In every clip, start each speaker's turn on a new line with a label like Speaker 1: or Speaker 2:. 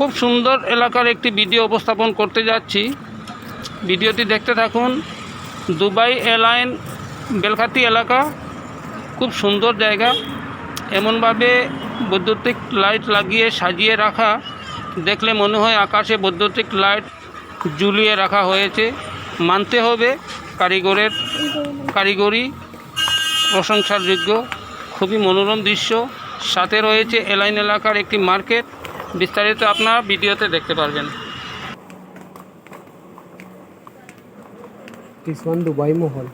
Speaker 1: খুব সুন্দর এলাকার একটি ভিডিও উপস্থাপন করতে যাচ্ছি। ভিডিওটি দেখতে থাকুন। দুবাই এয়ারলাইন, বেলখাতি এলাকা, খুব সুন্দর জায়গা। এমনভাবে বৈদ্যুতিক লাইট লাগিয়ে সাজিয়ে রাখা, দেখলে মনে হয় আকাশে বৈদ্যুতিক লাইট ঝুলিয়ে রাখা হয়েছে। মানতে হবে কারিগরের, কারিগরি প্রশংসার যোগ্য। খুবই মনোরম দৃশ্য। সাথে রয়েছে এলাইন এলাকার একটি মার্কেট। বিস্তারিত আপনারা ভিডিওতে দেখতে পারবেন
Speaker 2: Dubai Mall.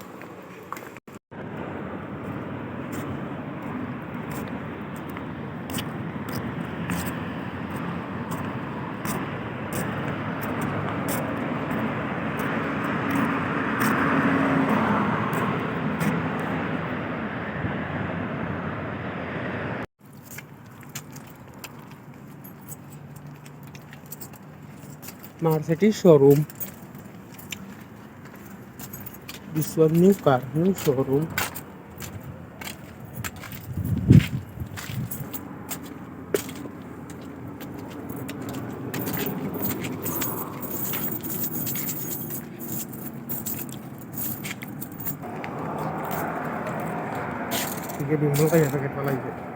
Speaker 2: Maruti showroom. This one new car, new showroom. ठीक है बीमा का जैसा कितना लाइए